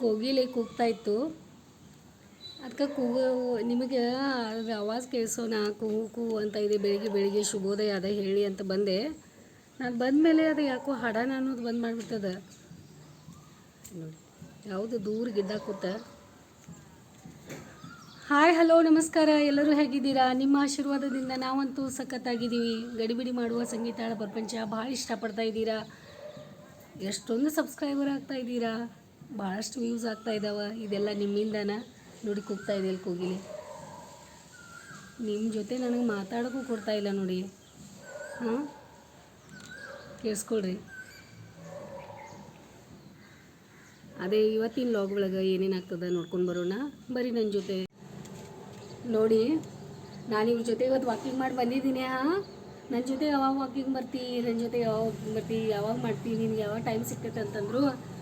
ಕೋಗಿಲೆ ಕೂಗ್ತಾ ಇತ್ತು. ಅದಕ್ಕೆ ಕೂಗು, ನಿಮಗೆ ಅದ್ರ ಆವಾಜ್ ಕೇಳಿಸೋಣ, ಕೂಗು ಕೂಗು ಅಂತ ಇದೆ, ಬೆಳಿಗ್ಗೆ ಬೆಳಿಗ್ಗೆ ಶುಭೋದಯ ಅದ ಹೇಳಿ ಅಂತ ಬಂದೆ. ನಾನು ಬಂದಮೇಲೆ ಅದು ಯಾಕೋ ಹಾಡಾನ ಅನ್ನೋದು ಬಂದ್ ಮಾಡಿಬಿಡ್ತದ ನೋಡಿ ಯಾವುದು ದೂರ ಗಿಡ್ಡ ಕೂತ. ಹಾಯ್, ಹಲೋ, ನಮಸ್ಕಾರ. ಎಲ್ಲರೂ ಹೇಗಿದ್ದೀರಾ? ನಿಮ್ಮ ಆಶೀರ್ವಾದದಿಂದ ನಾವಂತೂ ಸಖತ್ತಾಗಿದ್ದೀವಿ. ಗಡಿಬಿಡಿ ಮಾಡುವ ಸಂಗೀತಾಳ ಪ್ರಪಂಚ ಭಾಳ ಇಷ್ಟಪಡ್ತಾ ಇದ್ದೀರಾ? ಎಷ್ಟೊಂದು ಸಬ್ಸ್ಕ್ರೈಬರ್ ಆಗ್ತಾ ಇದ್ದೀರಾ? ಭಾಳಷ್ಟು ವ್ಯೂಸ್ ಆಗ್ತಾ ಇದ್ದಾವೆ ಇದೆಲ್ಲ ನಿಮ್ಮಿಂದನ ನೋಡಿ ಕೂಗ್ತಾ ಇದೆ ಇಲ್ಲಿ ಕೂಗಿಲಿ. ನಿಮ್ಮ ಜೊತೆ ನನಗೆ ಮಾತಾಡೋಕ್ಕೂ ಕೊಡ್ತಾ ಇಲ್ಲ ನೋಡಿ. ಹಾಂ? ಕೇಳಿಸ್ಕೊಳ್ರಿ. ಅದೇ ಇವತ್ತಿನ ಲಾಗ್ ಒಳಗೆ ಏನೇನು ನೋಡ್ಕೊಂಡು ಬರೋಣ. ಬರೀ ನನ್ನ ಜೊತೆ. ನೋಡಿ, ನಾನು ಇವ್ರ ಜೊತೆ ಇವತ್ತು ವಾಕಿಂಗ್ ಮಾಡಿ ಬಂದಿದ್ದೀನಿ. ಹಾಂ? ನನ್ನ ಜೊತೆ ಯಾವಾಗ ವಾಕಿಂಗ್ ಬರ್ತಿ? ನನ್ನ ಜೊತೆ ಯಾವಾಗ ವಾಕಿಂಗ್ ಬರ್ತಿ? ಯಾವಾಗ ಮಾಡ್ತೀನಿ ನಿನಗೆ ಯಾವಾಗ ಟೈಮ್ ಸಿಕ್ತೈತೆ ಅಂತಂದರು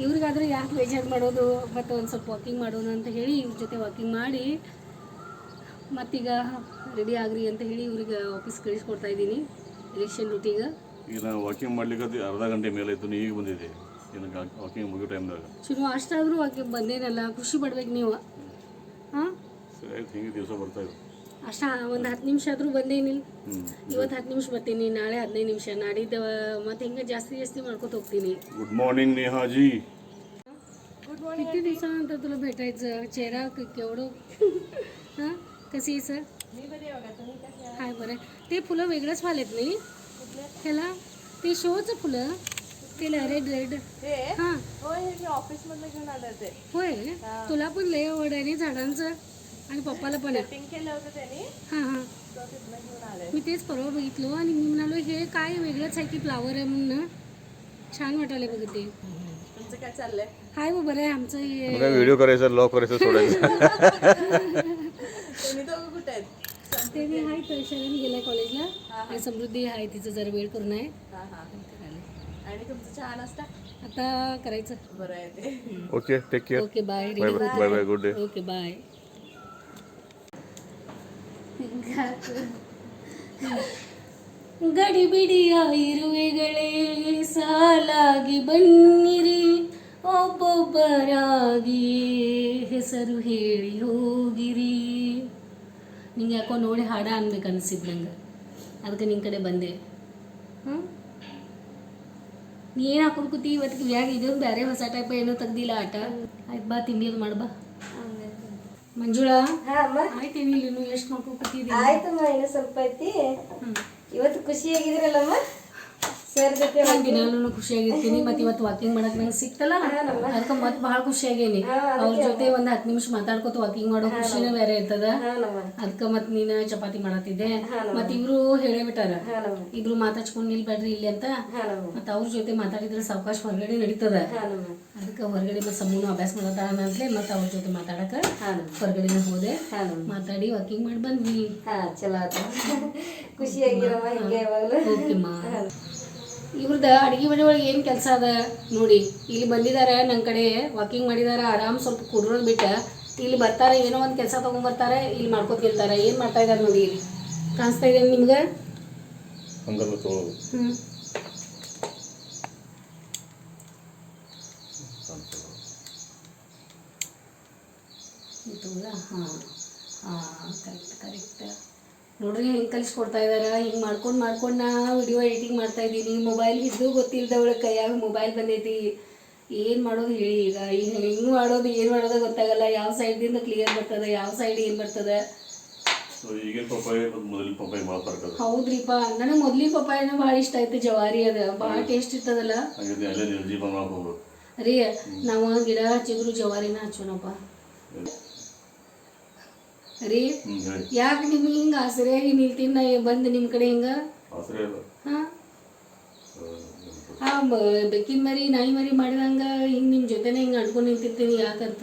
ಇವ್ರಿಗಾದ್ರೆ ಯಾಕೆ ಬೇಜಾರು ಮಾಡೋದು? ಮತ್ತು ಒಂದು ಸ್ವಲ್ಪ ವಾಕಿಂಗ್ ಮಾಡೋಣ ಅಂತ ಹೇಳಿ ಇವ್ರ ಜೊತೆ ವಾಕಿಂಗ್ ಮಾಡಿ ಮತ್ತೀಗ ರೆಡಿ ಆಗ್ರಿ ಅಂತ ಹೇಳಿ ಇವ್ರಿಗೆ ಆಫೀಸ್ ಕಳಿಸ್ಕೊಡ್ತಾ ಇದ್ದೀನಿ ಎಲೆಕ್ಷನ್ ಡ್ಯೂಟಿಗೆ ಈಗ ವಾಕಿಂಗ್ ಮಾಡ್ಲಿಕ್ಕೆ ಅರ್ಧ ಗಂಟೆ ಮೇಲೆ ಇತ್ತು ನೀ ಈಗ ಬಂದಿದೆ ಏನಕ್ಕೆ ವಾಕಿಂಗ್ ಮುಗಿಯೋ ಟೈಮ್ದಾಗ ಚಲೋ ಅಷ್ಟಾದರೂ ವಾಕಿಂಗ್ ಬಂದೇನಲ್ಲ ಖುಷಿ ಪಡ್ಬೇಕು ನೀವು. ಹಾಂ ಸರಿ ಹಿಂಗೆ ದಿವಸ ಬರ್ತಾ ಇದ್ರು ಅಷ್ಟ ಒಂದು ಹತ್ತು ನಿಮಿಷ ಆದರೂ ಬಂದೇ ಇವತ್ತು ಹತ್ತು ನಿಮಿಷ ಬರ್ತೀನಿ ನಾಳೆ ಹದಿನೈದು ನಿಮಿಷ. ನಾಡಿದ್ದು ಮತ್ತೆ ಹಿಂಗೆ ಜಾಸ್ತಿ ಜಾಸ್ತಿ ಮಾಡ್ಕೊತ ಹೋಗ್ತೀನಿ. गुड मॉर्निंग नेहाजी किती दिवसानंतर तुला भेटायचं चेहरा क- केवढं हां कशी आहे सर हाय बरं ते फुलं वेगळंच वालेत नाही त्याला ते शोचं फुलं त्याला रेड रेड हां होय ऑफिस होय तुला पण लय आवड आहे नी झाडांचं आणि पप्पाला पण आहे. केलं होतं त्यांनी. हां हां. तो तिथनं घेऊन आले मी तेच परवा बघितलो आणि मी म्हणालो हे काय वेगळंच आहे की फ्लावर आहे म्हणून छान वाटायला बघ ते. तुमचं काय चाललंय? हाय वो बरं आहे आमचं हे. व्हिडिओ करायचा लॉक करायचं सोडायचं? तुम्ही दोघं कुठे आहेत? ते मी आहे गेलाय कॉलेजला आणि समृद्धी आहे तिचं जरा वेळ करून आहे. हा हा. आणि तुमचं चहा नाश्ता? आता करायचं. बरं आहे ते. Okay take care okay bye bye bye bye bye good day okay bye ಗಡಿಬಿಡಿಯ ಇರುವೆಗಳೇ ಸಾಲಾಗಿ ಬನ್ನಿರಿ, ಒಬ್ಬೊಬ್ಬರಾಗಿ ಹೆಸರು ಹೇಳಿ ಹೋಗಿರಿ. ನಿಂಗೆ ಯಾಕೋ ನೋಡಿ ಹಾಡ ಅನ್ಬೇಕು ಅನಿಸಿದ್ ನಂಗೆ. ಅದಕ್ಕೆ ನಿನ್ನ ಕಡೆ ಬಂದೆ. ಹಾಂ ನೀ ಏನು ಹಾಕೊಂಡು ಕೂತಿ? ಇವತ್ತಿಗೆ ಇವ್ಯಾಗ ಇದೊಂದು ಬೇರೆ ಹೊಸ ಟೈಪ್ ಏನೋ ತೆಗ್ದಿಲ್ಲ ಆಟ. ಆಯ್ತು ಬಾ, ತಿಂಡಿ ಅದು ಮಾಡು, ಬಾ. ಮಂಜುಳಾ ಆಯ್ತು ಮಾ ನೀವು ಎಷ್ಟು ಮಾಡ್ಕೊಂಡು ಕೂತಿದ್ದೀವಿ ಆಯ್ತಮ್ಮ ಇನ್ನು ಸ್ವಲ್ಪ ಐತಿ. ಇವತ್ತು ಖುಷಿಯಾಗಿದ್ರಲ್ಲಮ್ಮ ಸರ್ ಜೊತೆ ನಾನು ದಿನಾನು ಖುಷಿಯಾಗಿರ್ತೀನಿ. ಮತ್ತೆ ಇವತ್ತು ವಾಕಿಂಗ್ ಮಾಡಕ್ ನಂಗೆ ಸಿಕ್ತಲ್ಲ? ಅದಕ್ಕೆ ಮತ್ತೆ ಭಾಳ ಖುಷಿಯಾಗೇನಿ. ಅವ್ರ ಜೊತೆ ಒಂದು ಹತ್ತು ನಿಮಿಷ ಮಾತಾಡ್ಕೊತ ವಾಕಿಂಗ್ ಮಾಡೋ ಖುಷಿನೇ ಬೇರೆ ಇರ್ತದ. ಅದಕ್ಕೆ ಮತ್ತೆ ನೀನು ಚಪಾತಿ ಮಾಡತ್ತಿದ್ದೆ. ಮತ್ತೆ ಇಬ್ರು ಹೇಳೇ ಬಿಟ್ಟಾರ ಇಬ್ರು ಮಾತಾಡ್ಸ್ಕೊಂಡು ನಿಲ್ಬೇಡ್ರಿ ಇಲ್ಲಿ ಅಂತ. ಮತ್ತೆ ಅವ್ರ ಜೊತೆ ಮಾತಾಡಿದ್ರೆ ಸಾವಕಾಶ ಹೊರಗಡೆ ನಡೀತದ. ಅದಕ್ಕೆ ಹೊರಗಡೆ ಮತ್ತೆ ಸಮೂಹ ಅಭ್ಯಾಸ ಮಾಡತ್ತಾಳ ಅಂತಲೇ ಮತ್ತೆ ಅವ್ರ ಜೊತೆ ಮಾತಾಡಕ ಹೊರಗಡೆ ಹೋದೆ. ಮಾತಾಡಿ ವಾಕಿಂಗ್ ಮಾಡಿ ಬಂದ್ವಿ ಚಲೋ ಖುಷಿಯಾಗಿರಮ್ಮ ಹಿಂಗೆ ಯಾವಾಗಲೂ. ಓಕೆಮ್ಮ ಇವ್ರದ್ದು ಅಡುಗೆ ಮನೆ ಒಳಗೆ ಏನು ಕೆಲಸ ಅದ ನೋಡಿ ಇಲ್ಲಿ ಬಂದಿದ್ದಾರೆ ನನ್ನ ಕಡೆ ವಾಕಿಂಗ್ ಮಾಡಿದ್ದಾರೆ ಆರಾಮ್ ಸ್ವಲ್ಪ ಕುಡ್ರೋದು ಬಿಟ್ಟು ಇಲ್ಲಿ ಬರ್ತಾರೆ ಏನೋ ಒಂದು ಕೆಲಸ ತೊಗೊಂಬರ್ತಾರೆ ಇಲ್ಲಿ ಮಾಡ್ಕೊತಿರ್ತಾರೆ ಏನು ಮಾಡ್ತಾ ಇದ್ದಾರೆ ನೋಡಿ ಇಲ್ಲಿ? ಕಾಣಿಸ್ತಾ ಇದೆ ನಿಮ್ಗೆ? ಹ್ಞೂ ಹಾಂ. ಹಾಂ ಕರೆಕ್ಟ್ ಕರೆಕ್ಟ್ ನೋಡ್ರಿ ಹೆಂಗೆ ಕಲಿಸ್ಕೊಡ್ತಾ ಇದ್ದಾರೆ ಹಿಂಗೆ ಮಾಡ್ಕೊಂಡು ಮಾಡ್ಕೊಂಡು ನಾ ವಿಡಿಯೋ ಎಡಿಟಿಂಗ್ ಮಾಡ್ತಾ ಇದ್ದೀನಿ. ಮೊಬೈಲ್ ಇದ್ದು ಗೊತ್ತಿಲ್ಲದವಳು ಕೈಯಾಗ ಮೊಬೈಲ್ ಬಂದೈತಿ. ಏನು ಮಾಡೋದು ಹೇಳಿ ಈಗ? ಈಗ ಹೆಂಗೆ ಮಾಡೋದು ಏನು ಮಾಡೋದು ಗೊತ್ತಾಗಲ್ಲ. ಯಾವ ಸೈಡ್ದಿಂದ ಕ್ಲಿಯರ್ ಬರ್ತದೆ ಯಾವ ಸೈಡ್ ಏನು ಬರ್ತದೆ? ಹೌದ್ರಿಪ್ಪ ನನಗೆ ಮೊದ್ಲಿನ ಪಪ್ಪಾಯನ ಭಾಳ ಇಷ್ಟ ಆಯ್ತು ಜವಾರಿ ಅದ. ಭಾಳ ಟೇಸ್ಟ್ ಇರ್ತದಲ್ಲ. ರೀ ನಾವು ಗಿಡ ಹಚ್ಚಿದ್ರು ಜವಾರಿನ ಹಚ್ಚೋಣಪ್ಪ. ರೀ? ಯಾಕ ನಿಮ್ಗೆ ಹಿಂಗೆ ಆಸರೆಯಾಗಿ ನಿಲ್ತೀನಿ ನಾ ಬಂದು ನಿಮ್ಮ ಕಡೆ ಹಿಂಗ? ಹಾಂ? ಆ ಬೆಕ್ಕಿನ ಮರಿ ನಾಯಿ ಮರಿ ಮಾಡಿದಂಗ ಹಿಂಗೆ ನಿಮ್ಮ ಜೊತೆನೆ ಹಿಂಗೆ ಅಡ್ಕೊಂಡು ನಿಂತಿರ್ತೀನಿ ಯಾಕಂತ?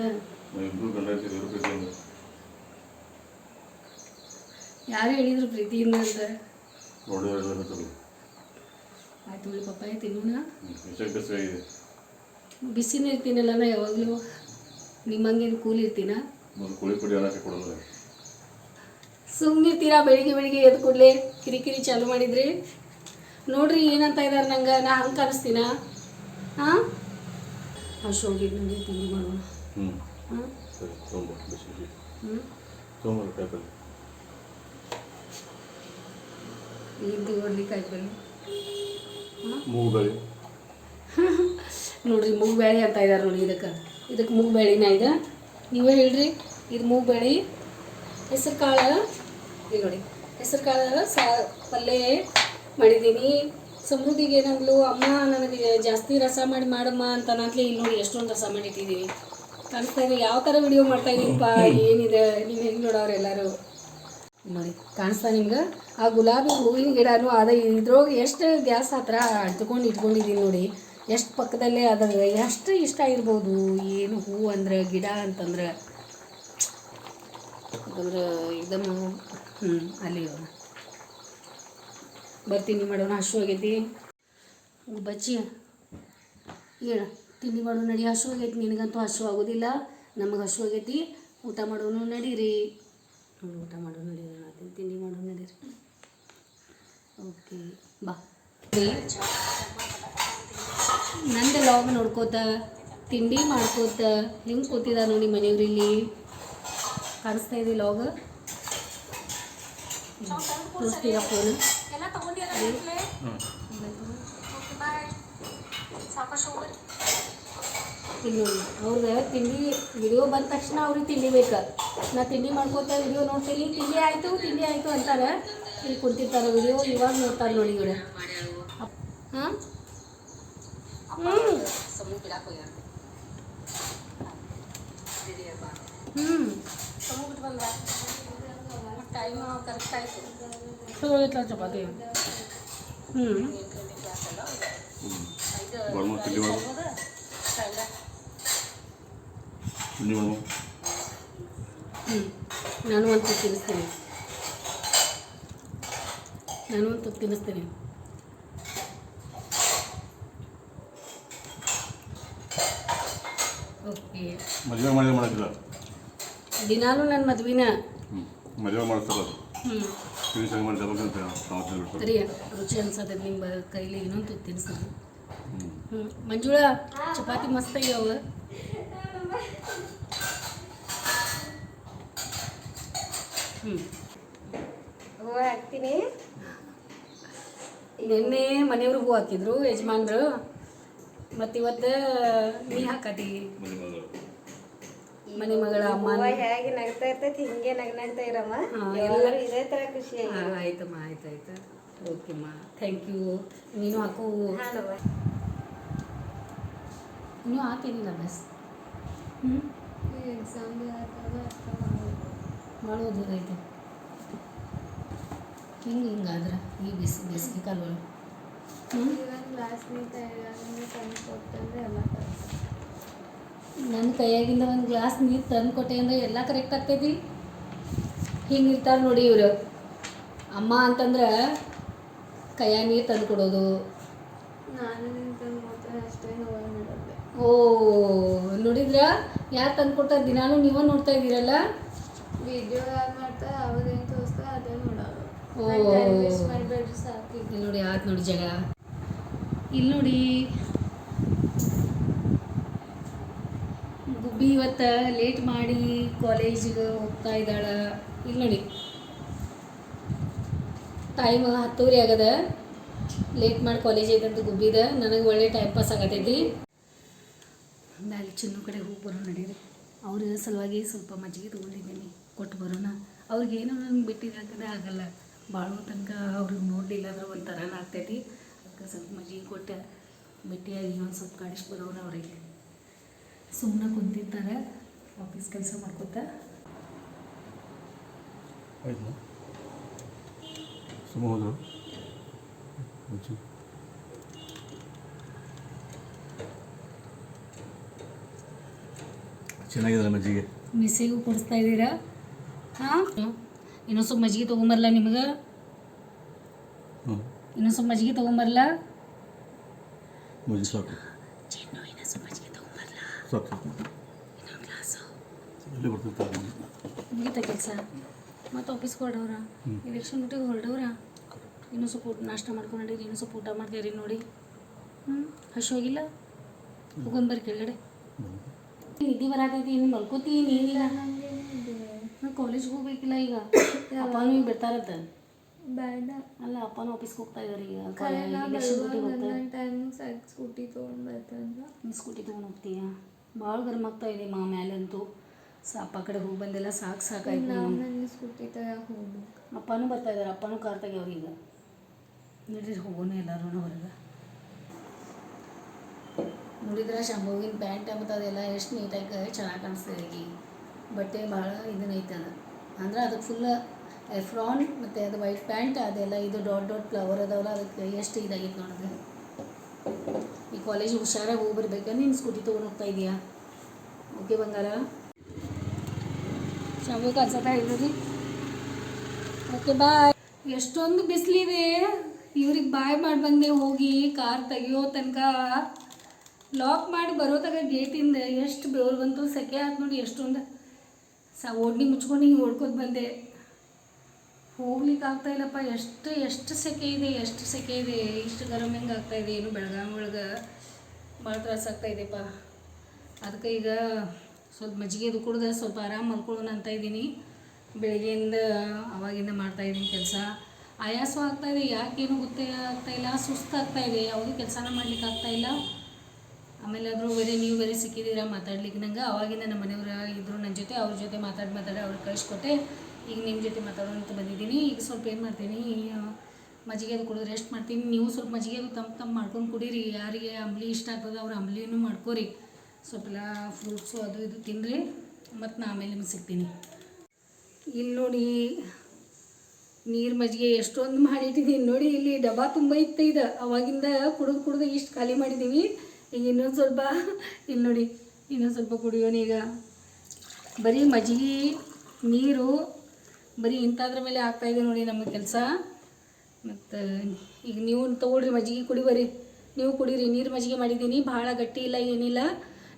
ಯಾರು ಹೇಳಿದ್ರು ಪ್ರೀತಿಯಿಂದ ಅಂತ ಆಯ್ತು ಬಿಡಿ ಪಪ್ಪಾಯ ತಿನ್ನೋಣ ಬಿಸಿನೇ ಇರ್ತೀನಲ್ಲ ನಾ ಯಾವಾಗಲೂ. ನಿಮ್ಮಂಗೇನು ಕೂಲ್ ಕೂಲಿ ಮೊದಲು ಕೋಳಿ ಅನ್ನಕ್ಕೆ ಕೊಡೋದು ಸುಮ್ಮನಿರ್ತೀರಾ ಬೆಳಿಗ್ಗೆ ಬೆಳಿಗ್ಗೆ ಎದ್ದು ಕೂಡಲೇ ಕಿರಿಕಿರಿ ಚಾಲು ಮಾಡಿದ್ರಿ. ನೋಡ್ರಿ ಏನಂತ ಇದ್ದಾರೆ ನಂಗೆ ನಾ ಹಂಗೆ ಕಾಣಿಸ್ತೀನ? ಹಾಂ ಅಷ್ಟು ಹೋಗಿದ್ದು ನೋಡಿ ತಿಂಡಿ ಮಾಡೋಣ ಹಾಂ ಹ್ಞೂ ತೊಗೊಂಬ ಕಾಯಿಪಲ್ಲೆ ಬೇಳೆ ನೋಡ್ರಿ ಮೂಗು ಬೇಳೆ ಅಂತ ಇದ್ದಾರೆ ನೋಡಿ ಇದಕ್ಕೆ. ಇದಕ್ಕೆ ಮೂಗು ಬೇಳೆನ ಇದ. ನೀವೇ ಹೇಳ್ರಿ ಇದು ಮೂಗು ಬೇಳೆ ಹೆಸರು ಕಾಳು? ನೋಡಿ. ಹೆಸರು ಕಾಳ ಸಾ ಪಲ್ಯ ಮಾಡಿದ್ದೀನಿ ಸಮೃದ್ಧಿಗೆ ಏನಂದ್ಲು ಅಮ್ಮ ನನಗೆ ಜಾಸ್ತಿ ರಸ ಮಾಡಿ ಮಾಡಮ್ಮ ಅಂತ ಅನ್ನತ್ಲೆ ಇಲ್ಲಿ ನೋಡಿ ಎಷ್ಟೊಂದು ರಸ ಮಾಡಿಟ್ಟಿದ್ದೀವಿ ಕಾಣಿಸ್ತಾ ಇದೆ. ಯಾವ ಥರ ವಿಡಿಯೋ ಮಾಡ್ತಾ ಇದೀನಿಪ್ಪ ಏನಿದೆ? ನೀವು ಹೆಂಗೆ ನೋಡೋರು ಎಲ್ಲರೂ? ನೋಡಿ, ಕಾಣಿಸ್ತಾ ನಿಮ್ಗೆ? ಆ ಗುಲಾಬಿ ಹೂವಿನ ಗಿಡನೂ ಅದ. ಇದ್ರೊಳಗೆ ಎಷ್ಟು ಗ್ಯಾಸ್ ಹತ್ರ ಅಡ್ದುಕೊಂಡು ಇಟ್ಕೊಂಡಿದ್ದೀನಿ ನೋಡಿ. ಎಷ್ಟು ಪಕ್ಕದಲ್ಲೇ ಅದ. ಎಷ್ಟು ಇಷ್ಟ ಇರ್ಬೋದು ಏನು ಹೂ ಅಂದ್ರೆ, ಗಿಡ ಅಂತಂದ್ರೆ. ಯಾಕಂದ್ರೆ ಇದಮ್ಮ ಹ್ಞೂ ಅಲ್ಲಿ ಬರ್ತೀನಿ ಮಾಡೋಣ ಹಸು ಆಗೈತಿ ಬಚ್ಚಿ. ಹೇಳ ತಿಂಡಿ ಮಾಡೋಣ ನಡಿ. ಹಸು ಆಗೈತಿ ನಿನಗಂತೂ ಹಸು ಆಗೋದಿಲ್ಲ. ನಮಗೆ ಹಸು ಆಗೈತಿ ಊಟ ಮಾಡೋನು ನಡೀರಿ. ಊಟ ಮಾಡೋ ನಡಿ. ತಿಂಡಿ ಮಾಡೋಣ ನಡೀರಿ. ಓಕೆ, ಬಾ. ನಂದು ಲಾಗ್ ನೋಡ್ಕೋತ, ತಿಂಡಿ ಮಾಡ್ಕೋತ, ಹೆಂಗೆ ಕೂತಿದ ನೋಡಿ ಮನೆಯವ್ರಿಲ್ಲಿ ಕಾಣಿಸ್ತಾ ಇದೆ ಲಾಗ್ ತೋರಿಸ್ತೀರಾ ಫೋನು ಇಲ್ಲಿ ನೋಡಿ ಅವ್ರಿಗೆ ತಿಂಡಿ ವಿಡಿಯೋ ಬಂದ ತಕ್ಷಣ ಅವ್ರಿಗೆ ತಿಂಡಿ ಬೇಕು ನಾ ತಿಂಡಿ ಮಾಡ್ಕೋತ ವಿಡಿಯೋ ನೋಡ್ತೀನಿ ತಿಂಡಿ ಆಯಿತು ತಿಂಡಿ ಆಯಿತು ಅಂತಾರೆ ಇಲ್ಲಿ ಕುಂತಿರ್ತಾರೆ ವಿಡಿಯೋ ಇವಾಗ ನೋಡ್ತಾರೆ ನೋಡಿ ಇವ್ರು ಹಾಂ ಹ್ಞೂ ಹ್ಞೂ ಟೈಮ್ ಕರೆಕ್ಟ್ ಆಯಿತು. ಚಲೋ ಚಪಾತಿ ಹ್ಞೂ ಹ್ಞೂ ನಾನು ಒಂದು ತುತ್ತು ತಿನ್ನಿಸ್ತೀನಿ. ನಾನು ಒಂದು ತುತ್ತು ತಿನ್ನಿಸ್ತೀನಿ. ಓಕೆ. ಮದುವೆ ಮಾಡಿದ್ರೆ ಮಾಡೋದಿಲ್ಲ ದಿನಾಲೂ ನನ್ನ ಮದ್ವಿನ. ಮದುವೆ ಮಾಡ್ತಾರಲ್ಲ ಅದು ಹ್ಞೂ ಫಿನಿಶಿಂಗ್ ಮಾಡಿ ಅಂತ ಸಮಸ್ಯೆ ಬಿಡ್ತಾರೆ ಸರಿ ರುಚಿ ಅನ್ಸತ್ತೆ ನಿಮ್ಮ ಕೈಲಿ ಇನ್ನೊಂದು ತಿನ್ನಿಸ್ತೀನಿ ಹ್ಞೂ ಹ್ಞೂ ಮಂಜುಳ ಚಪಾತಿ ಮಸ್ತ್ ಆಗ್ಯಾವ. ಹ್ಞೂ ಹೂವು ಹಾಕ್ತೀನಿ. ನಿನ್ನೆ ಮನೆಯವ್ರು ಹೂ ಹಾಕಿದ್ರು ಯಜಮಾನ್ರು. ಮತ್ತು ಇವತ್ತು ನೀ ಹಾಕತಿ. ಮನೆ ಮಗಳ ಅಮ್ಮ ಹೇಗೆ ನಗ್ತಾ ಇರ್ತೈತಿ ಹಿಂಗೆ ನಗ್ನಗ್ತಾ ಇರಮ್ಮ. ಎಲ್ಲರೂ ಇದೇ ತರ ಖುಷಿ ಆಯ್ತಮ್ಮ ಆಯ್ತು ಆಯ್ತು. ಓಕೆಮ್ಮ ಥ್ಯಾಂಕ್ ಯು ನೀನು ಹಾಕು. ಇನ್ನೂ ಹಾಕೇನಿಲ್ಲ ಬಸ್ ಹ್ಞೂ ಭಾಳ ಮಾಡೋದು ಐತೆ. ಹಿಂಗೆ ಹಿಂಗಾದ್ರೆ ಈ ಬಿಸಿ ಬೇಸಿಗೆ ಕಾಲ ಕೊಟ್ಟಂದ್ರೆ ಹ್ಞೂ ನನ್ನ ಕೈಯಾಗಿಂದ ಒಂದು ಗ್ಲಾಸ್ ನೀರು ತಂದು ಕೊಟ್ಟೆ ಅಂದರೆ ಎಲ್ಲ ಕರೆಕ್ಟ್ ಆಗ್ತೈತಿ? ಹಿಂಗೆ ಇರ್ತಾರೆ ನೋಡಿ ಇವರು. ಅಮ್ಮ ಅಂತಂದ್ರೆ ಕೈಯಾಗ ನೀರು ತಂದು ಕೊಡೋದು. ಓ ನೋಡಿದ್ರ? ಯಾರು ತಂದು ಕೊಡ್ತಾರೆ? ದಿನಾನು ನೀವೇ ನೋಡ್ತಾ ಇದ್ದೀರಲ್ಲ? ವಿಡಿಯೋ ಯಾರು ಮಾಡ್ತಾರೆ ಅವ್ರೇನು ತೋರಿಸ್ತಾರೆ ಅದೇ ನೋಡೋದು. ಓ. ಮಾಡಬೇಡ್ರಿ ಸಾಕು. ಇಲ್ಲಿ ನೋಡಿ ಆಯ್ತು ನೋಡಿ ಜಗ ಇಲ್ಲಿ ನೋಡಿ ಗುಬ್ಬಿ ಇವತ್ತು ಲೇಟ್ ಮಾಡಿ ಕಾಲೇಜಿಗೆ ಹೋಗ್ತಾ ಇದ್ದಾಳ. ಇಲ್ಲಿ ನೋಡಿ. ಟೈಮ್ ಹತ್ತೂರಿ ಆಗದ. ಲೇಟ್ ಮಾಡಿ ಕಾಲೇಜ್ ಐತಂತ ಗುಬ್ಬಿದ ನನಗೆ ಒಳ್ಳೆ ಟೈಮ್ ಪಾಸ್ ಆಗತೈತಿ. ಅಲ್ಲಿ ಚಿನ್ನ ಕಡೆ ಹೋಗಿ ಬರೋಣ ನಡೀರಿ. ಅವ್ರ ಸಲುವಾಗಿ ಸ್ವಲ್ಪ ಮಜ್ಜಿಗೆ ತೊಗೊಂಡಿದ್ದೀನಿ. ಕೊಟ್ಟು ಬರೋಣ. ಅವ್ರಿಗೇನು ನಂಗೆ ಬಿಟ್ಟಿದ್ದಾಕಂದ್ರೆ ಆಗಲ್ಲ. ಭಾಳ ತನಕ ಅವ್ರಿಗೆ ನೋಡಲಿಲ್ಲ ಅಂದ್ರೆ ಒಂಥರ ಆಗ್ತೈತಿ. ಅದಕ್ಕೆ ಸ್ವಲ್ಪ ಮಜ್ಜಿಗೆ ಕೊಟ್ಟು ಬಿಟ್ಟಿಯಾಗಿ ಒಂದು ಸ್ವಲ್ಪ ಕಾಡಿಸಿ ಬರೋಣ ಅವರಿಗೆ. ಸುಮ್ಮನೆ ಕುಂತಿರ್ತಾರೆ ಆಫೀಸ್ ಕೆಲಸ ಮಾಡ್ಕೋತಾ. ಸುಮ್ಮ ಹೋದ್ರು. ಮಜ್ಜಿಗೆ. ಮಿಸ್ಸಿಗೂ ಕೊಡಿಸ್ತಾ ಇದ್ದೀರಾ? ಹಾಂ? ಇನ್ನೊಂದು ಸ್ವಲ್ಪ ಮಜ್ಜಿಗೆ ತೊಗೊಂಬರಲ್ಲ ನಿಮ್ಗೆ? ಇನ್ನೊಂದು ಸ್ವಲ್ಪ ಮಜ್ಜಿಗೆ ತಗೊಂಬರ್ಲಾ? ಮುಜ್ಜಿ ಸಾಕು ಚಿನ್ನು ಇನ್ನೊಂದು ಸ್ವಲ್ಪ ಮಜ್ಜಿಗೆ ಎಲ್ಲಿ ಬರ್ತಿರ್ತಾರೆ ಮುಗಿತ ಕೆಲಸ ಮತ್ತು ಆಫೀಸ್ ಹೊರಡವ್ರ ಎಲೆಕ್ಷನ್ ಡ್ಯೂಟಿಗೆ ಹೊರಡವ್ರ ಇನ್ನೂ ಸ್ವಲ್ಪ ಊಟ ನಾಷ್ಟ ಮಾಡ್ಕೊಂಡು ಇನ್ನೂ ಸ್ವಲ್ಪ ಊಟ ಮಾಡ್ತೀರಿ ನೋಡಿ ಹ್ಞೂ ಹಶು ಹೋಗಿಲ್ಲ ಹೋಗೊಂಬರ್ರಿ ಕೆಳಗಡೆ ನಿದ್ದೆ ಬರತೈತಿ ಇನ್ನು ಮಲ್ಕೋತೀನಿ ಏನಿಲ್ಲ ನಾನು ಕಾಲೇಜ್ಗೆ ಹೋಗ್ಬೇಕಿಲ್ಲ ಈಗ ಅಪ್ಪನೂ ಈಗ ಬಿಡ್ತಾರತ್ತ ಬೇಡ ಅಲ್ಲ ಅಪ್ಪನೂ ಆಫೀಸ್ಗೆ ಹೋಗ್ತಾ ಇದಾರೆ ಈಗ ಖರೆ ನಾ election duty ಬರುವಾಗ ಗೊತ್ತಾ? ನನ್ನ ಟೈಮಿಂಗ್ ಸಾಕು ಸ್ಕೂಟಿ ತೊಗೊಂಡು ಬರ್ತಂದ್ರೆ ನೀನು ಸ್ಕೂಟಿ ತೊಗೊಂಡು ಹೋಗ್ತೀಯ ಭಾಳ ಗರಮ್ ಆಗ್ತಾ ಇದೆ ಮಾ ಮ್ಯಾಲಂತೂ. ಸಾಪ ಕಡೆ ಹೋಗಿ ಬಂದೆಲ್ಲ ಸಾಕು ಸಾಕಾಯ್ತು ಸ್ಕೂಟಿ ಅಪ್ಪನೂ ಬರ್ತಾ ಇದ್ದಾರೆ ಅಪ್ಪನೂ ಕಾರ್ ಈಗ. ನಡೀರಿ ಹೋಗೋಣ ಎಲ್ಲರೂ ಹೊರಗೆ. ನೋಡಿದ್ರೆ ಶಂಭುವಿನ ಪ್ಯಾಂಟ್ ಮತ್ತು ಅದೆಲ್ಲ ಎಷ್ಟು ನೀಟಾಗಿ ಚೆನ್ನಾಗಿ ಕಾಣಿಸ್ತದೆ ಈಗ ಬಟ್ಟೆ ಭಾಳ ಇದನ್ನೈತೆ ಅದು. ಅಂದ್ರೆ ಅದಕ್ಕೆ ಫುಲ್ ಎಫ್ರಾನ್ ಮತ್ತು ಅದು ವೈಟ್ ಪ್ಯಾಂಟ್ ಅದೆಲ್ಲ ಇದು ಡಾಟ್ ಡಾಟ್ ಫ್ಲವರ್ ಅದಾವಲ್ಲ ಅದಕ್ಕೆ ಎಷ್ಟು ಇದಾಗಿತ್ತು ನೋಡಿದ್ರೆ. ಕಾಲೇಜ್ ಹುಷಾರಾಗಿ ಹೋಗಿ ಬರ್ಬೇಕಾ ನೀನು ಸ್ಕೂಟಿ ತೊಗೊಂಡು ಹೋಗ್ತಾ ಇದೀಯಾ? ಓಕೆ ಬಂಗಾರ. ಶಂಭು ಕಾಣಿಸತ್ತಾ ಇದ್ದೀರಿ ಓಕೆ, ಬಾಯ್. ಎಷ್ಟೊಂದು ಬಿಸಿಲಿದೆ ಇವ್ರಿಗೆ ಬಾಯ್ ಮಾಡಿ ಬಂದೆ ಹೋಗಿ ಕಾರ್ ತೆಗಿಯೋ ತನಕ. ಲಾಕ್ ಮಾಡಿ ಬರೋ ತನಕ ಗೇಟಿಂದ ಎಷ್ಟು ಬೆವರು ಬಂತು, ಸೆಕೆ ಆಯ್ತು ನೋಡಿ ಎಷ್ಟೊಂದು. ಸಾ ಓಡ್ನಿ ಮುಚ್ಕೊಂಡು ಹಿಂಗೆ ಓಡ್ಕೊತ ಬಂದೆ. ಹೋಗ್ಲಿಕ್ಕೆ ಇಲ್ಲಪ್ಪ. ಎಷ್ಟು ಎಷ್ಟು ಸೆಕೆ ಇದೆ, ಎಷ್ಟು ಸೆಕೆ ಇದೆ, ಇಷ್ಟು ಗರಮ್ ಹೆಂಗೆ ಆಗ್ತಾ ಇದೆ, ಏನು ಬೆಳಗಾವಿ ಒಳಗೆ ಭಾಳ ತ್ರಾಸ ಆಗ್ತಾ ಇದೆಪ್ಪ. ಅದಕ್ಕೆ ಈಗ ಸ್ವಲ್ಪ ಮಜ್ಜಿಗೆ ಅದು ಕುಡ್ದು ಸ್ವಲ್ಪ ಆರಾಮ್ ಮಲ್ಕೊಳ್ಳೋಣ ಅಂತ ಇದ್ದೀನಿ. ಬೆಳಗ್ಗೆಯಿಂದ ಅವಾಗಿಂದ ಮಾಡ್ತಾ ಇದ್ದೀನಿ ಕೆಲಸ. ಆಯಾಸ ಆಗ್ತಾ ಇದೆ, ಯಾಕೇನು ಗೊತ್ತೇ ಆಗ್ತಾ ಇಲ್ಲ, ಸುಸ್ತು ಆಗ್ತಾ ಇದೆ, ಯಾವುದೂ ಕೆಲಸನ ಮಾಡ್ಲಿಕ್ಕೆ ಆಗ್ತಾ ಇಲ್ಲ. ಆಮೇಲೆ ಆದರೂ ಬೇರೆ ನೀವು ಬೇರೆ ಸಿಕ್ಕಿದ್ದೀರಾ ಮಾತಾಡ್ಲಿಕ್ಕೆ ನಂಗೆ, ಅವಾಗಿಂದ ನಮ್ಮ ಮನೆಯವ್ರು ಇದ್ರು ನನ್ನ ಜೊತೆ, ಅವ್ರ ಜೊತೆ ಮಾತಾಡಿ ಮಾತಾಡಿ ಅವ್ರಿಗೆ ಕಳಿಸ್ಕೊಟ್ಟೆ. ಈಗ ನಿಮ್ಮ ಜೊತೆ ಮಾತಾಡೋಣ ಅಂತ ಬಂದಿದ್ದೀನಿ. ಈಗ ಸ್ವಲ್ಪ ಏನು ಮಾಡ್ತೀನಿ ಮಜ್ಜಿಗೆ ಅದು ಕುಡಿದು ರೆಸ್ಟ್ ಮಾಡ್ತೀನಿ. ನೀವು ಸ್ವಲ್ಪ ಮಜ್ಜಿಗೆ ಅದು ತಂಪು ತಮ್ಮ ಮಾಡ್ಕೊಂಡು ಕುಡೀರಿ. ಯಾರಿಗೆ ಅಂಬ್ಲಿ ಇಷ್ಟ ಆಗ್ತದೆ ಅವ್ರು ಅಂಬ್ಲಿನೂ ಮಾಡ್ಕೋರಿ. ಸ್ವಲ್ಪ ಎಲ್ಲ ಫ್ರೂಟ್ಸು ಅದು ಇದು ತಿನ್ನಿರಿ ಮತ್ತು ನಾ ಆಮೇಲೆ ನಿಮ್ಗೆ ಸಿಗ್ತೀನಿ. ಇಲ್ಲಿ ನೋಡಿ, ನೀರು ಮಜ್ಜಿಗೆ ಎಷ್ಟೊಂದು ಮಾಡಿಟ್ಟಿದ್ದೀನಿ ನೋಡಿ, ಇಲ್ಲಿ ಡಬ್ಬ ತುಂಬ ಇತ್ತು ಇದು. ಅವಾಗಿಂದ ಕುಡಿದು ಕುಡಿದು ಇಷ್ಟು ಖಾಲಿ ಮಾಡಿದ್ದೀವಿ ಈಗ ಇನ್ನೊಂದು ಸ್ವಲ್ಪ ಇಲ್ಲಿ ನೋಡಿ, ಇನ್ನೊಂದು ಸ್ವಲ್ಪ ಕುಡಿಯೋಣ ಈಗ. ಬರೀ ಮಜ್ಜಿಗೆ, ನೀರು ಬರೀ ಇಂಥದ್ರ ಮೇಲೆ ಆಗ್ತಾಯಿದೆ ನೋಡಿ ನಮ್ಮ ಕೆಲಸ. ಮತ್ತು, ಈಗ ನೀವು ತೊಗೊಳ್ರಿ ಮಜ್ಜಿಗೆ ಕುಡಿಬರಿ ನೀವು ಕುಡೀರಿ, ನೀರು ಮಜ್ಜಿಗೆ ಮಾಡಿದ್ದೀನಿ, ಭಾಳ ಗಟ್ಟಿ ಇಲ್ಲ, ಏನಿಲ್ಲ.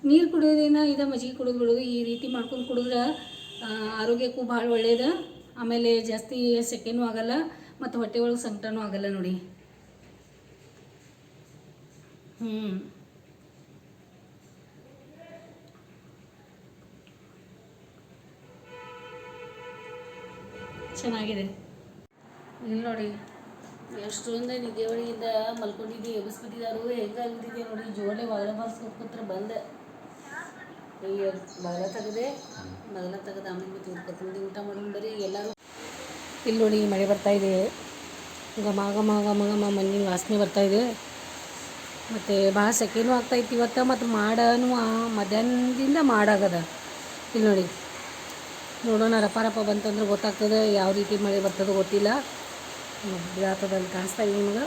ನೀರು ಕುಡಿಯೋದೇನ ಇದು ಮಜ್ಜಿಗೆ ಕುಡಿದು ಬಿಡೋದು, ಈ ರೀತಿ ಮಾಡ್ಕೊಂಡು ಕುಡಿದ್ರೆ ಆರೋಗ್ಯಕ್ಕೂ ಭಾಳ ಒಳ್ಳೆಯದು ಆಮೇಲೆ ಜಾಸ್ತಿ ಸೆಕೆನೂ ಆಗಲ್ಲ, ಮತ್ತು ಹೊಟ್ಟೆ ಒಳಗೆ ಸಂಕಟನೂ ಆಗಲ್ಲ ನೋಡಿ. ಹ್ಞೂ ಚೆನ್ನಾಗಿದೆ. ನೋಡಿ ಎಷ್ಟೊಂದ ನಿದ್ದೆವಳಿಯಿಂದ ಮಲ್ಕೊಂಡಿದ್ದು, ಎಬ್ಬಿಸ್ಬಿಟ್ಟಿದ್ದಾರು ಹೆಂಗಾಗ್ಬಿಟ್ಟಿದೆ ನೋಡಿ ಜೋಡೆ ಬಾಗಿಲ ಬಾರಿಸ್ಕೊತ್ರ ಬಂದೆ. ಅಯ್ಯೋ ಬಾಗಿಲ ತೆಗೆದೆ ಬಾಗಿಲ ತೆಗೆದು ಆಮೇಲೆ ಮತ್ತೆ ಊಟ ಮಾಡೋಣ ಬರೀ, ಎಲ್ಲರೂ. ಇಲ್ಲಿ ನೋಡಿ, ಮಳೆ ಬರ್ತಾ ಇದೆ. ಘಮ ಘಮ ಘಮ ಘಮ ಮಣ್ಣಿನ ವಾಸನೆ ಬರ್ತಾ ಇದೆ. ಮತ್ತು ಭಾಳ ಸೆಕೆನೂ ಆಗ್ತಾಯಿತ್ತು ಇವತ್ತು ಮತ್ತು ಮಾಡನು ಮಧ್ಯಾಹ್ನದಿಂದ ಮಾಡಾಗದ. ಇಲ್ಲಿ ನೋಡಿ ನೋಡೋಣ ರಪ ರಪ ಬಂತಂದ್ರೆ ಗೊತ್ತಾಗ್ತದೆ ಯಾವ ರೀತಿ ಮಳೆ ಬರ್ತದೋ ಗೊತ್ತಿಲ್ಲ. ಬೀಳಾತದಲ್ಲಿ ಕಾಣಿಸ್ತಾ ಇದೆ ನಿಮ್ಗೆ.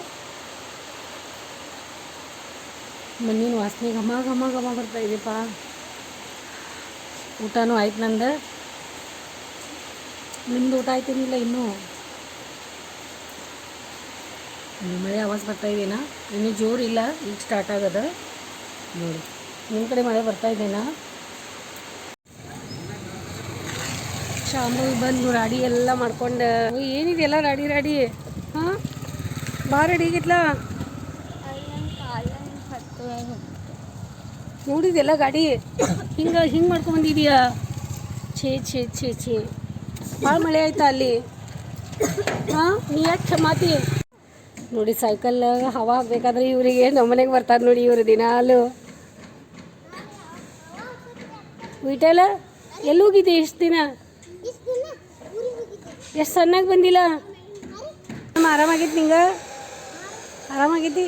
ಮಣ್ಣಿನ ವಾಸನೆ ಘಮ ಘಮ ಘಮ ಬರ್ತಾ ಇದೆಯಪ್ಪ ಊಟನೂ ಆಯ್ತು ನಂದು. ನಿಮ್ದು ಊಟ ಆಯ್ತೇನಿಲ್ಲ ಇನ್ನೂ? ಮಳೆ ಆವಾಜ್ ಬರ್ತಾ ಇದೆಯಾ ಇನ್ನೂ ಜೋರಿಲ್ಲ, ಈಗ ಸ್ಟಾರ್ಟ್ ಆಗದ. ನೋಡಿ ನಿಮ್ಮ ಕಡೆ ಮಳೆ ಬರ್ತಾ ಇದೆನಾ? ಶಾಂಭವಿ ಬಂದು ರಾಡಿ ಎಲ್ಲ ಮಾಡ್ಕೊಂಡು. ಏನಿದೆಯಲ್ಲ ರಾಡಿ ರಾಡಿ? ಹಾಂ? ಬಾ ರೆಡಿ ಆಗಿತ್ಲ ನೋಡಿದೆಲ್ಲ ಗಾಡಿ. ಹಿಂಗೆ ಹಿಂಗೆ ಮಾಡ್ಕೊಂಬಂದಿದೀಯಾ ಛೇ ಛೇ ಛೇ ಛೇ. ಭಾಳ ಮಳೆ ಆಯ್ತಾ ಅಲ್ಲಿ? ಹಾಂ? ನೀ ಯಾಕೆ ಮಾತಿ? ನೋಡಿ ಸೈಕಲ್ ಹವಾ ಹಾಕ್ಬೇಕಾದ್ರೆ ಇವರಿಗೆ ನಮ್ಮನೆಗೆ ಬರ್ತಾರೆ ನೋಡಿ ಇವರು ದಿನಾಲು. ಅಲ್ಲು ಎಲ್ಲಿ ಹೋಗಿದ್ದೆ ಎಷ್ಟು ದಿನ? ಎಷ್ಟು ಸಣ್ಣಾಗಿ ಬಂದಿಲ್ಲ? ಅಮ್ಮ ಆರಾಮಾಗೈತಿ ನಿಂಗೆ? ಆರಾಮಾಗೈತಿ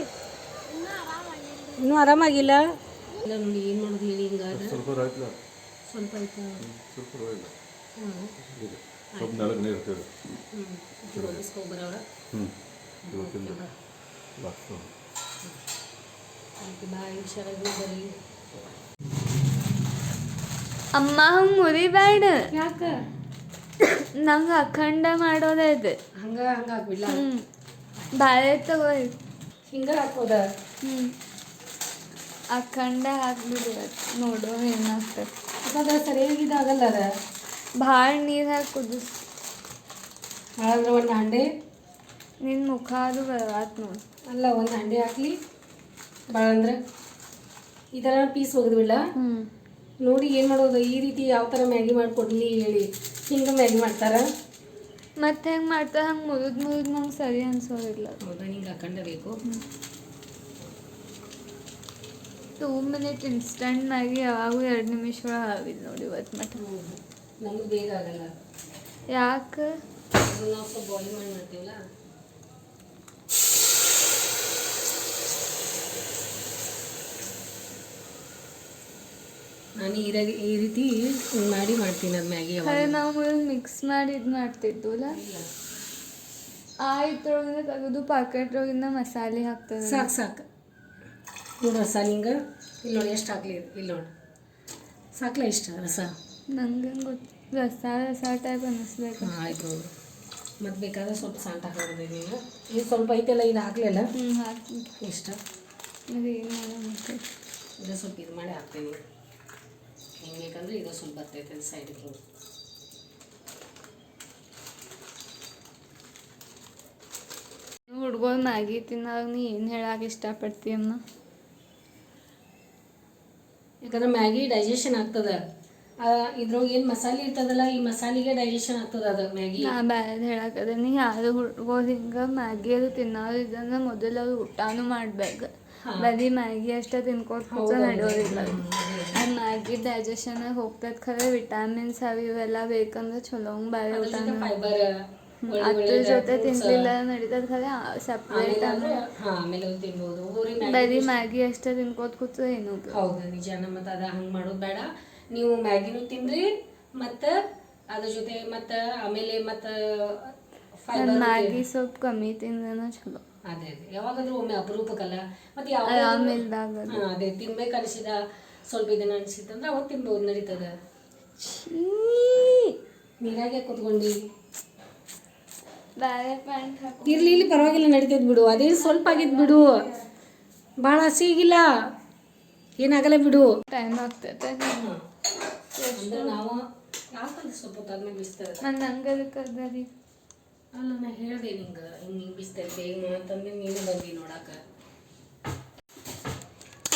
ಇನ್ನೂ ಆರಾಮಾಗಿಲ್ಲ? ಇಲ್ಲ ನೋಡಿ ಏನು ಮಾಡೋದು ಹೇಳಿ ಹಿಂಗಾದ್ರೆ ಸ್ವಲ್ಪ ಸ್ವಲ್ಪ ಆಯ್ತಾ ನಾಲ್ಕು ನೀರು ಅಮ್ಮ ಹಂಗೆ ಮುರಿಬೇಡ. ಯಾಕೆ? ನಂಗೆ ಅಖಂಡ ಮಾಡೋದೈತೆ ಹಂಗೆ ಹಂಗ ಹಾಕ್ಬಿಡ್ಲ? ಹ್ಞೂ ಬಾಳೆ ತಗೋ ಹಿಂಗೆ ಹಾಕೋದ ಹ್ಞೂ ಅಖಂಡ ಹಾಕ್ಬಿಡು ನೋಡು ಏನಾಗ್ತದೆ. ಅದ ಸರಿಯಾಗಿದ್ದಾಗಲ್ಲ ಅದ? ಭಾಳ ನೀರು ಹಾಕಿ ಕುದಿಸ್ ಹಾಗಾದ್ರೆ ಒಂದು ಹಂಡೆ? ನಿನ್ನ ಮುಖ ಅದು ಬರವಾತ್ ನೋಡು. ಅಲ್ಲ ಒಂದು ಹಂಡೆ ಹಾಕ್ಲಿ. ಭಾಳ ಅಂದ್ರೆ ಈ ಥರ ಪೀಸ್ ಒಗೆದ್ಬಿಡ್ಲ ಹ್ಞೂ ನೋಡಿ ಏನು ಮಾಡೋದು ಈ ರೀತಿ ಯಾವ ಥರ ಮ್ಯಾಗಿ ಮಾಡಿಕೊಡ್ಲಿ ಹೇಳಿ. ಹಿಂಗೆ ಮ್ಯಾಗಿ ಮಾಡ್ತಾರ? ಮತ್ತೆ ಹೆಂಗೆ ಮಾಡ್ತಾ ಹಂಗೆ ಮುರಿದ್ ಮುರಿದ್ ನಂಗೆ ಸರಿ ಅನ್ಸೋದಿಲ್ಲ. ಹೌದಾ ಹಿಂಗೆ ಹಾಕೊಂಡೇ ಬೇಕು ಟೂ ಮಿನಿಟ್ ಇನ್ಸ್ಟಂಟ್ ಆಗಿ ಯಾವಾಗೂ ಎರಡು ನಿಮಿಷ ಒಳಗೆ ಆಗಿದ್ದು ನೋಡಿ ಇವತ್ತು ಮಟ್ಟ ನಮ್ಗೆ ಬೇಗ ಆಗಲ್ಲ. ಯಾಕೆ? ಅದು ನಾವು ಸ್ವಲ್ಪ ಬಾಯ್ಲ್ ಮಾಡಿ ಮಾಡ್ತೀವಲ್ಲ? ನಾನು ಈ ರೀತಿ ಈ ರೀತಿ ಮಾಡಿ ಮಾಡ್ತೀನಿ ಅದು ಮ್ಯಾಗಿ ನಾವು ಮಿಕ್ಸ್ ಮಾಡಿ ಇದು ಮಾಡ್ತಿದ್ವಲ್ಲ? ಆ ಇದ್ರೊಳಗಿಂದ ತೆಗೆದು ಪಾಕೆಟ್ರೊಳಗಿಂದ ಮಸಾಲೆ ಹಾಕ್ತದೆ ಸಾಕು ಸಾಕು. ನೋಡಿ ರಸ ನಿಂಗೆ? ಇಲ್ಲಿ ನೋಡಿ ಎಷ್ಟು ಹಾಕ್ಲಿ? ಇಲ್ಲಿ ನೋಡಿ. ಸಾಕಲ ಇಷ್ಟ ರಸ? ನಂಗೆ ಗೊತ್ತು ರಸ ರಸ ಟೈಪ್ ಅನ್ನಿಸ್ಬೇಕು. ಆಯ್ತು ಮತ್ತು ಬೇಕಾದ್ರೆ ಸ್ವಲ್ಪ ಸಾಲ್ಟ್ ಹಾಕೋದು ನೀವು. ಇದು ಸ್ವಲ್ಪ ಐತೆಲ್ಲ ಇದು ಹಾಕ್ಲಿಲ್ಲ? ಹ್ಞೂ ಹಾಕಿ ಇಷ್ಟ? ಅದು ಏನು ಮಾಡೋದು ಇದು ಸ್ವಲ್ಪ ಇದು ಮಾಡಿ ಹಾಕ್ತೀನಿ. ಹಿಂಗೆ ಬೇಕಂದ್ರೆ ಇದು ಸ್ವಲ್ಪ ಬರ್ತೈತೆ ಸೈಡಿಗೆ ಹಿಂಗೆ. ಹುಡ್ಗೋರು ಮ್ಯಾಗಿ ತಿನ್ನಾಗ ನೀ ಏನು ಹೇಳಕ್ಕೆ ಇಷ್ಟಪಡ್ತೀಯಮ್ಮ ಯಾಕಂದ್ರೆ ಮ್ಯಾಗಿ ಡೈಜೆಷನ್ ಆಗ್ತದ. ಇದ್ರೊಳಗೆ ಏನು ಮಸಾಲೆ ಇರ್ತದಲ್ಲ ಈ ಮಸಾಲಿಗೆ ಡೈಜೆಷನ್ ಆಗ್ತದ ಅದು ಮ್ಯಾಗಿ. ನಾ ಬ್ಯಾರೆ ಹೇಳಕ್ಕದ ನೀ ಯಾರು ಹುಡ್ಗೋದು ಹಿಂಗೆ ಮ್ಯಾಗಿ ಅದು ತಿನ್ನೋರು ಇದಂದ್ರೆ ಮೊದಲು ಅವ್ರು ಊಟನೂ ಮಾಡ್ಬೇಕು. ಬರೀ ಮ್ಯಾಗಿ ಅಷ್ಟೇ ತಿನ್ಕೋತ ಕೂತ ನಡೆಯೋದಿಲ್ಲ. ಆ ಮ್ಯಾಗಿ ಡೈಜೆಷನ್ ಹೋಗ್ತದೆ ಖರೆ ವಿಟಾಮಿನ್ಸ್ ಅವು ಇವೆಲ್ಲ ಬೇಕಂದ್ರೆ ಚಲೋ ಬೇರೆ ಊಟ ಅದ್ರ ಜೊತೆ ತಿನ್ಲಿಲ್ಲ ನಡೀತದ ಖರೆ ಸಪ್ರೇಟ್ ಅದು ಬರೀ ಮ್ಯಾಗಿ ಅಷ್ಟೇ ತಿನ್ಕೋತ ಕೂತ ಏನು ಹೌದು ನಿಜಾನ ಮತ್ತು ಅದು ಹಂಗೆ ಮಾಡೋದು ಬೇಡ. ನೀವು ಮ್ಯಾಗಿನೂ ತಿನ್ರಿ ಮತ್ತು ಅದ್ರ ಜೊತೆ ಮತ್ತು ಆಮೇಲೆ ಮತ್ತು ಮ್ಯಾಗಿ ಸ್ವಲ್ಪ ಕಮ್ಮಿ ತಿಂದ್ರೆ ಚಲೋ. ಅದೇ ಅದೇ. ಯಾವಾಗಾದ್ರೂ ಒಮ್ಮೆ ಅಪರೂಪಕ್ಕಲ್ಲ ಮತ್ತೆ ಯಾವ ಅದೇ ತಿನ್ಬೇಕು ಅನಿಸಿದ ಸ್ವಲ್ಪ ಇದನ್ನ ಅನಿಸಿತ್ತಂದ್ರೆ ಅವಾಗ ತಿನ್ಬೋದು ನಡೀತದ? ನೀರಾಗೆ ಕುತ್ಕೊಂಡು ಇರ್ಲಿ ಇಲ್ಲಿ ಪರವಾಗಿಲ್ಲ ನಡೀತೈತೆ ಬಿಡು. ಅದೇ ಸ್ವಲ್ಪ ಆಗಿದ್ ಬಿಡು. ಭಾಳ ಹಸಿಗಿಲ್ಲ ಏನಾಗಲ್ಲ ಬಿಡು. ಟೈಮ್ ಆಗ್ತೈತೆ. ನಾವು ಸ್ವಲ್ಪ ಹೊತ್ತಾದ್ಮೇಲೆ ಬಿಸ್ತದ ನಾನು ಅದ ಅದಕ್ಕೆ ಅಲ್ಲ ನಾ ಹೇಳಿದೆ ನಿಂಗೆ ಹಿಂಗೆ ಹಿಂಗೆ ಬಿಸ್ತೈತೆ ಹಿಂಗೆ ಅಂತಂದ್ರೆ ನೀನು ಬಂದಿ ನೋಡಾಕ.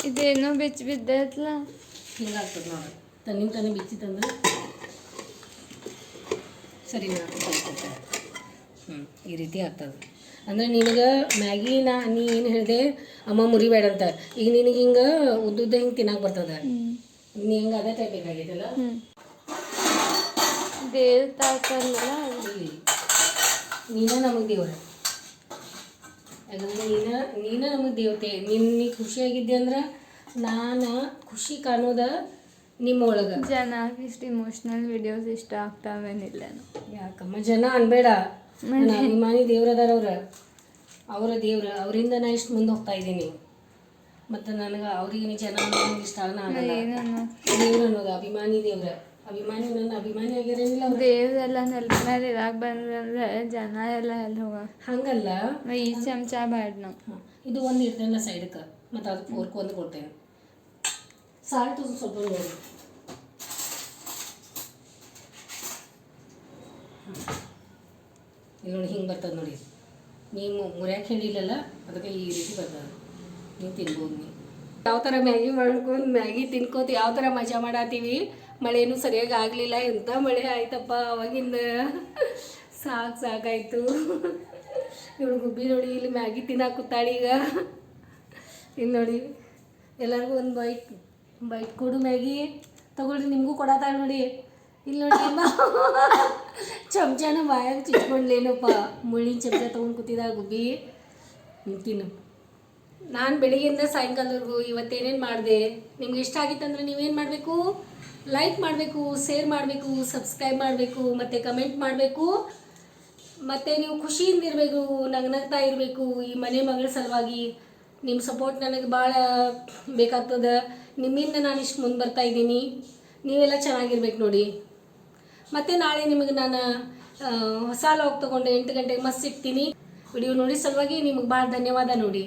ಇದೇನೋ ಬಿಚ್ಚ ಬಿದ್ದೈತ್ಲ ಹಿಂಗಾಗ್ತದೆ ನೋಡಿ. ತನ್ನಿಂದ ತಾನೇ ಬಿಚ್ಚಿತ್ತಂದ್ರೆ ಸರಿ ನಾ ಹ್ಞೂ ಈ ರೀತಿ ಆಗ್ತದೆ. ಅಂದ್ರೆ ನಿನಗೆ ಮ್ಯಾಗಿ ನಾ ನೀ ಏನು ಹೇಳಿದೆ? ಅಮ್ಮ ಮುರಿಬೇಡ ಅಂತ. ಈಗ ನಿನಗೆ ಹಿಂಗೆ ಉದ್ದುದ್ದ ಹಿಂಗೆ ತಿನ್ನಕ್ಕೆ ಬರ್ತದೆ. ನೀ ಹಿಂಗೆ ಅದೇ ಟೈಪ್ ದೇವ್ ತಾಕಲ್ಲ ಇಲ್ಲಿ. ನೀನ ನಮಗೆ ದೇವ್ರ? ಯಾಕಂದ್ರೆ ನೀನ ನೀನ ನಮಗೆ ದೇವತೆ. ನಿನ್ನ ನೀ ಖುಷಿಯಾಗಿದ್ದೆ ಅಂದ್ರೆ ನಾನು ಖುಷಿ ಕಾಣೋದ ನಿಮ್ಮ ಜನ ಇಷ್ಟು ಇಮೋಷ್ನಲ್ ವಿಡಿಯೋಸ್ ಇಷ್ಟ ಆಗ್ತಾವೇನಿಲ್ಲ. ಯಾಕಮ್ಮ ಜನ ಅನ್ಬೇಡ. ನನ್ನ ಅಭಿಮಾನಿ ದೇವ್ರದಾರ ಅವ್ರ. ಅವರ ದೇವ್ರ ಅವರಿಂದ ನಾ ಇಷ್ಟು ಮುಂದೆ ಹೋಗ್ತಾ ಇದ್ದೀನಿ. ಮತ್ತು ನನಗೆ ಅವ್ರಿಗೆ ಜನ ಅನ್ನೋದು ಇಷ್ಟ ಆಗಲ್ಲ. ದೇವ್ರ ಅನ್ನೋದು? ಅಭಿಮಾನಿ ದೇವ್ರ. ಅಭಿಮಾನಿ ನನ್ನ ಅಭಿಮಾನಿ ಆಗ್ಯಾರೇನಿಲ್ಲ ಅವ್ರು ದೇವ್ರೆಲ್ಲ ಮೇಲೆ ಇರಾಕ್ ಬಂದ್ರೆ ಜನ ಎಲ್ಲ ಎಲ್ಲ ಹೋಗ ಹಂಗಲ್ಲ. ಈ ಚಮಚ ಬ್ಯಾಡ ನಾವು ಇದು ಒಂದು ಇಡ್ತೇನೆ ಸೈಡಕ್ಕೆ ಮತ್ತು ಅದು ಫೋರ್ಕ್ ಒಂದು ಕೊಡ್ತೇನೆ. ಸಾಲ್ಟ್ ಒಂದು ಸ್ವಲ್ಪ ನೋಡಿ. ಇಲ್ಲಿ ನೋಡಿ ಹಿಂಗೆ ಬರ್ತದೆ ನೋಡಿ. ನೀವು ಮುರಿಯಾಕೆ ಹೇಳಿಲ್ಲಲ್ಲ ಅದಕ್ಕೆ ಈ ರೀತಿ ಬರ್ತದೆ. ನೀವು ತಿನ್ಬೋದು ನೀವು ಯಾವ ಥರ ಮ್ಯಾಗಿ ಮಾಡ್ಕೊಂಡು ಮ್ಯಾಗಿ ತಿನ್ಕೋತಿ ಯಾವ ಥರ ಮಜಾ ಮಾಡತ್ತೀವಿ ಮಳೆನೂ ಸರಿಯಾಗಿ ಆಗಲಿಲ್ಲ. ಎಂಥ ಮಳೆ ಆಯ್ತಪ್ಪ ಅವಾಗಿಂದ. ಸಾಕು ಸಾಕಾಯಿತು. ಇವಳು ಗುಬ್ಬಿ ನೋಡಿ ಇಲ್ಲಿ ಮ್ಯಾಗಿ ತಿನ್ನಕ್ಕೆ ಕೂತಾಳಿ ಈಗ. ಇಲ್ಲಿ ನೋಡಿ, ಎಲ್ಲರಿಗೂ ಒಂದು ಬೈಕ್ ಬೈಕ್ ಕೊಡು ಮ್ಯಾಗಿ. ತಗೊಳ್ರಿ, ನಿಮಗೂ ಕೊಡತ್ತಾಳೆ ನೋಡಿ. ಇಲ್ಲಿ ನೋಡಿ ಚಮಚನ ಬಾಯಾಗ ಚಿಚ್ಕೊಂಡ್ಲೇನಪ್ಪ. ಮುಳ್ಳಿನ ಚಮಚ ತೊಗೊಂಡು ಕೂತಿದ ಗುಬ್ಬಿ. ತಿನ್ನು. ನಾನು ಬೆಳಿಗ್ಗೆಯಿಂದ ಸಾಯಂಕಾಲದವರೆಗೂ ಇವತ್ತೇನೇನು ಮಾಡಿದೆ? ನಿಮ್ಗೆ ಇಷ್ಟ ಆಗಿತ್ತಂದ್ರೆ ನೀವೇನು ಮಾಡಬೇಕು? ಲೈಕ್ ಮಾಡಬೇಕು ಶೇರ್ ಮಾಡಬೇಕು ಸಬ್ಸ್ಕ್ರೈಬ್ ಮಾಡಬೇಕು, ಮತ್ತು ಕಮೆಂಟ್ ಮಾಡಬೇಕು. ಮತ್ತು ನೀವು ಖುಷಿಯಿಂದ ಇರಬೇಕು, ನಗ್ನಗ್ತಾ ಇರಬೇಕು ಈ ಮನೆ ಮಗಳ ಸಲುವಾಗಿ. ನಿಮ್ಮ ಸಪೋರ್ಟ್ ನನಗೆ ಭಾಳ ಬೇಕಾಗ್ತದೆ. ನಿಮ್ಮಿಂದ ನಾನು ಇಷ್ಟು ಮುಂದೆ ಬರ್ತಾ ಇದ್ದೀನಿ. ನೀವೆಲ್ಲ ಚೆನ್ನಾಗಿರ್ಬೇಕು ನೋಡಿ. ಮತ್ತು ನಾಳೆ ನಿಮಗೆ ನಾನು ಹೊಸ ಲಾಗ್ ತೊಗೊಂಡು ಎಂಟು ಗಂಟೆಗೆ ಮಸ್ತ್ ಸಿಗ್ತೀನಿ. ವಿಡಿಯೋ ನೋಡಿ ಸಲುವಾಗಿ ನಿಮಗೆ ಭಾಳ ಧನ್ಯವಾದ ನೋಡಿ.